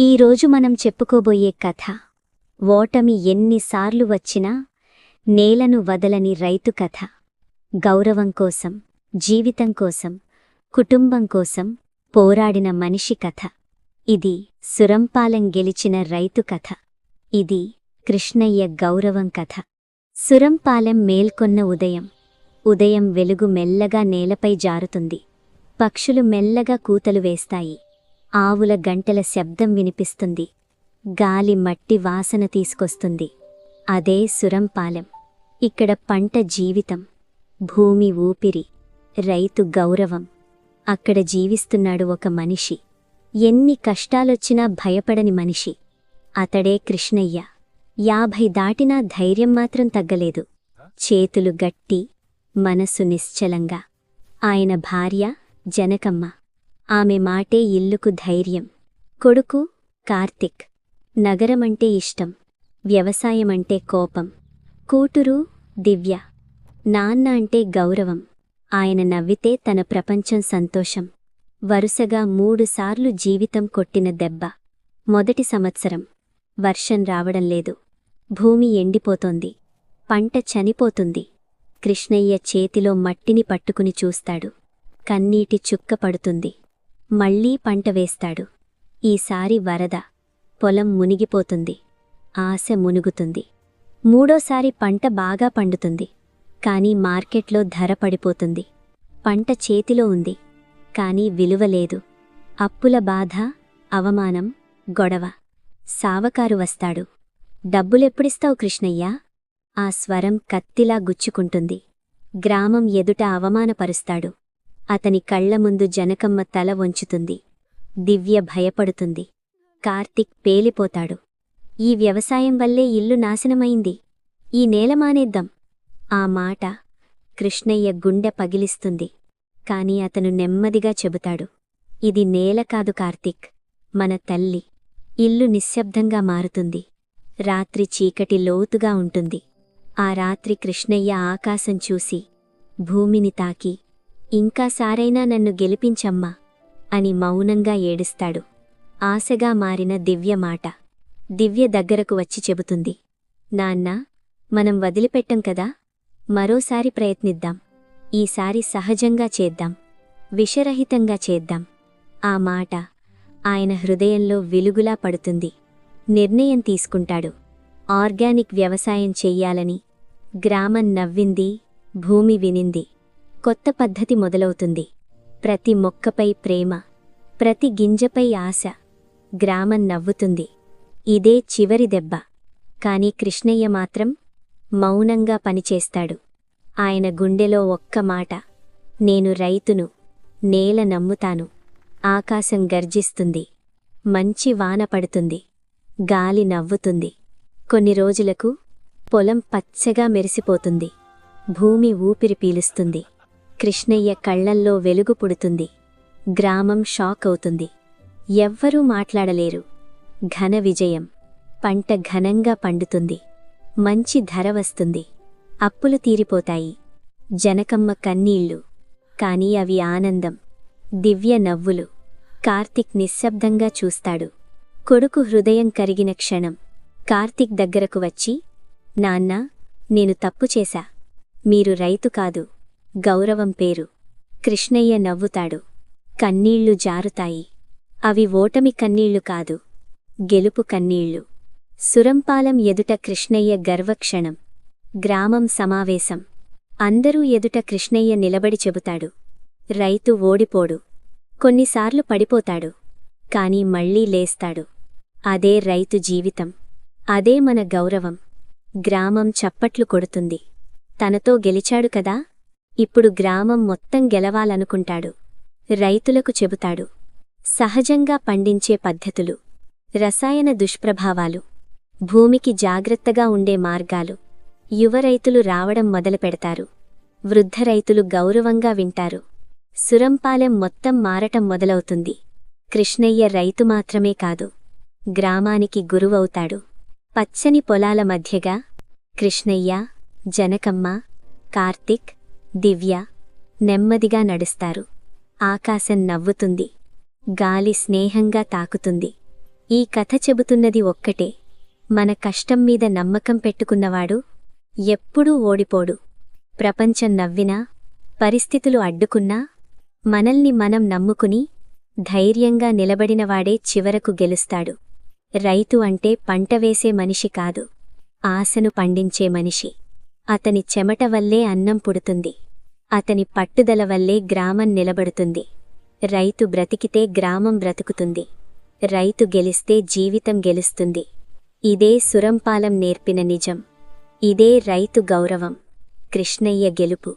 ఈరోజు మనం చెప్పుకోబోయే కథ ఓటమి ఎన్నిసార్లు వచ్చినా నేలను వదలని రైతు కథ. గౌరవం కోసం జీవితం కోసం కుటుంబం కోసం పోరాడిన మనిషి కథ. ఇది సురంపాలెం గెలిచిన రైతు కథ. ఇది కృష్ణయ్య గౌరవం కథ. సురంపాలెం మేల్కొన్న ఉదయం. ఉదయం వెలుగు మెల్లగా నేలపై జారుతుంది. పక్షులు మెల్లగా కూతలు వేస్తాయి. ఆవుల గంటల శబ్దం వినిపిస్తుంది. గాలి మట్టి వాసన తీసుకొస్తుంది. అదే సురంపాలెం. ఇక్కడ పంట జీవితం. భూమి ఊపిరి. రైతు గౌరవం. అక్కడ జీవిస్తున్నాడు ఒక మనిషి. ఎన్ని కష్టాలొచ్చినా భయపడని మనిషి. అతడే కృష్ణయ్య. యాభై దాటినా ధైర్యం మాత్రం తగ్గలేదు. చేతులు గట్టి మనసు నిశ్చలంగా. ఆయన భార్య జనకమ్మ. ఆమె మాటే ఇల్లుకు ధైర్యం. కొడుకు కార్తిక్. నగరమంటే ఇష్టం వ్యవసాయమంటే కోపం. కూతురు దివ్య. నాన్న అంటే గౌరవం. ఆయన నవ్వితే తన ప్రపంచం సంతోషం. వరుసగా మూడుసార్లు జీవితం కొట్టిన దెబ్బ. మొదటి సంవత్సరం. వర్షం రావడం లేదు. భూమి ఎండిపోతోంది. పంట చనిపోతుంది. కృష్ణయ్య చేతిలో మట్టిని పట్టుకుని చూస్తాడు. కన్నీటి చుక్క పడుతుంది. మళ్ళీ పంట వేస్తాడు. ఈసారి వరద పొలం మునిగిపోతుంది. ఆశ మునుగుతుంది. మూడోసారి పంట బాగా పండుతుంది. కాని మార్కెట్లో ధర పడిపోతుంది. పంట చేతిలో ఉంది. కాని విలువ లేదు. అప్పుల బాధ అవమానం గొడవ. సావకారు వస్తాడు. డబ్బులెప్పుడిస్తావు కృష్ణయ్యా? ఆ స్వరం కత్తిలా గుచ్చుకుంటుంది. గ్రామం ఎదుట అవమానపరుస్తాడు. అతని కళ్ళ ముందు జనకమ్మ తల వంచుతుంది. దివ్య భయపడుతుంది. కార్తిక్ పేలిపోతాడు. ఈ వ్యవసాయం వల్లే ఇల్లు నాశనమైంది. ఈ నేల మానేద్దాం. ఆ మాట కృష్ణయ్య గుండె పగిలిస్తుంది. కాని అతను నెమ్మదిగా చెబుతాడు. ఇది నేల కాదు కార్తిక్. మన తల్లి. ఇల్లు నిశ్శబ్దంగా మారుతుంది. రాత్రి చీకటి లోతుగా ఉంటుంది. ఆ రాత్రి కృష్ణయ్య ఆకాశం చూసి భూమిని తాకి ఇంకా సారైనా నన్ను గెలిపించమ్మా అని మౌనంగా ఏడుస్తాడు. ఆశగా మారిన దివ్య మాట. దివ్య దగ్గరకు వచ్చి చెబుతుంది. నాన్నా మనం వదిలిపెట్టం కదా? మరోసారి ప్రయత్నిద్దాం. ఈసారి సహజంగా చేద్దాం. విషరహితంగా చేద్దాం. ఆ మాట ఆయన హృదయంలో వెలుగులా పడుతుంది. నిర్ణయం తీసుకుంటాడు. ఆర్గానిక్ వ్యవసాయం చెయ్యాలని గ్రామం నవ్వింది భూమి వినింది. కొత్త పద్ధతి మొదలవుతుంది. ప్రతి మొక్కపై ప్రేమ ప్రతి గింజపై ఆశ గ్రామం నవ్వుతుంది. ఇదే చివరి దెబ్బ. కాని కృష్ణయ్య మాత్రం మౌనంగా పనిచేస్తాడు. ఆయన గుండెలో ఒక్క మాట నేను రైతును నేల నమ్ముతాను. ఆకాశం గర్జిస్తుంది. మంచి వాన పడుతుంది. గాలి నవ్వుతుంది. కొన్ని రోజులకు పొలం పచ్చగా మెరిసిపోతుంది. భూమి ఊపిరి పీలుస్తుంది. కృష్ణయ్య కళ్ళల్లో వెలుగు పుడుతుంది. గ్రామం షాక్ అవుతుంది. ఎవ్వరూ మాట్లాడలేరు. ఘన విజయం. పంట ఘనంగా పండుతుంది. మంచి ధర వస్తుంది. అప్పులు తీరిపోతాయి. జనకమ్మ కన్నీళ్ళు కాని అవి ఆనందం. దివ్య నవ్వులు. కార్తిక్ నిశ్శబ్దంగా చూస్తాడు. కొడుకు హృదయం కరిగిన క్షణం. కార్తిక్ దగ్గరకు వచ్చి నాన్నా నేను తప్పు చేశా. మీరు రైతు కాదు. గౌరవం పేరు. కృష్ణయ్య నవ్వుతాడు. కన్నీళ్ళు జారుతాయి. అవి ఓటమి కన్నీళ్ళు కాదు. గెలుపు కన్నీళ్ళు. సురంపాలెం ఎదుట కృష్ణయ్య గర్వక్షణం. గ్రామం సమావేశం. అందరూ ఎదుట కృష్ణయ్య నిలబడి చెబుతాడు. రైతు ఓడిపోడు. కొన్నిసార్లు పడిపోతాడు. కాని మళ్ళీ లేస్తాడు. అదే రైతు జీవితం. అదే మన గౌరవం. గ్రామం చప్పట్లు కొడుతుంది. తనతో గెలిచాడు కదా? ఇప్పుడు గ్రామం మొత్తం గెలవాలనుకుంటాడు. రైతులకు చెబుతాడు. సహజంగా పండించే పద్ధతులు. రసాయన దుష్ప్రభావాలు. భూమికి జాగ్రత్తగా ఉండే మార్గాలు. యువ రైతులు రావడం మొదలుపెడతారు. వృద్ధ రైతులు గౌరవంగా వింటారు. సురంపాలెం మొత్తం మారటం మొదలవుతుంది. కృష్ణయ్య రైతు మాత్రమే కాదు. గ్రామానికి గురువవుతాడు. పచ్చని పొలాల మధ్యగా కృష్ణయ్య జనకమ్మ కార్తిక్ దివ్య నెమ్మదిగా నడుస్తారు. ఆకాశం నవ్వుతుంది. గాలి స్నేహంగా తాకుతుంది. ఈ కథ చెబుతున్నది ఒక్కటే. మన కష్టం మీద నమ్మకం పెట్టుకున్నవాడు ఎప్పుడూ ఓడిపోడు. ప్రపంచం నవ్వినా పరిస్థితులు అడ్డుకున్నా మనల్ని మనం నమ్ముకుని ధైర్యంగా నిలబడినవాడే చివరకు గెలుస్తాడు. రైతు అంటే పంట వేసే మనిషి కాదు. ఆశను పండించే మనిషి. అతని చెమట వల్లే అన్నం పుడుతుంది. అతని పట్టుదల వల్లే గ్రామం నిలబడుతుంది. రైతు బ్రతికితే గ్రామం బ్రతుకుతుంది. రైతు గెలిస్తే జీవితం గెలుస్తుంది. ఇదే సురంపాలం నేర్పిన నిజం. ఇదే రైతు గౌరవం. కృష్ణయ్య గెలుపు.